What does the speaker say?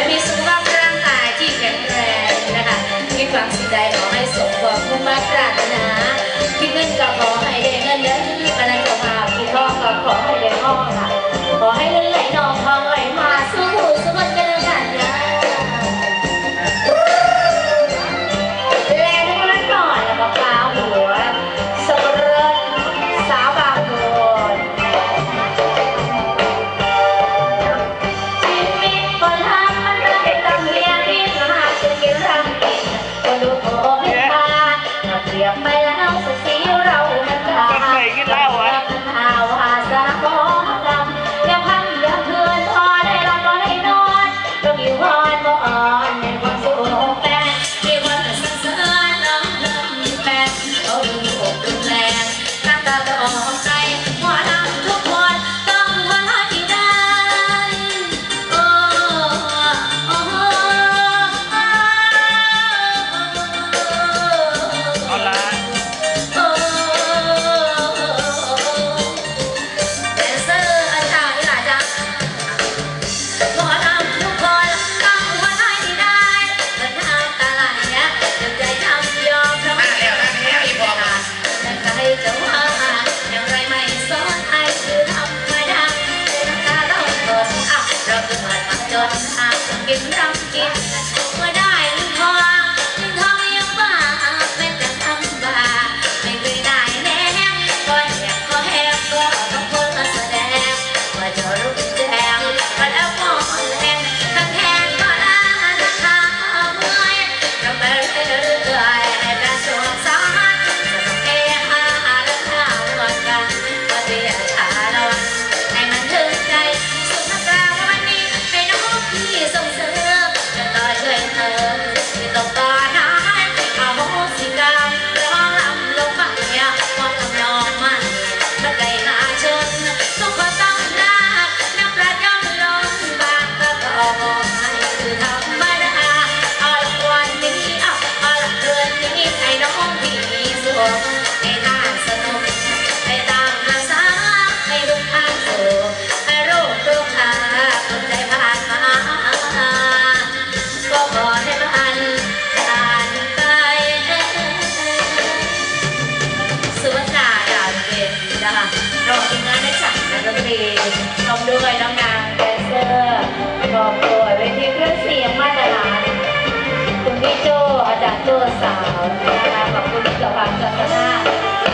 ให้มีสุขภาพร่างกายที่แข็งแรงนะคะมีความสิ่งใดขอให้สมหวังมุ่งมั่นปรารถนาคิดเงินก็ขอให้ได้เงินเยอะคิดอนันตภาพคิดทอก็ขอให้ได้ทองค่ะขอให้เงินไหลนองทอง เวทีเครื่องเสียงมาตรฐานคุณพี่โจอาจารย์ตัวสาวนะคะขอบคุณสภาจัตนา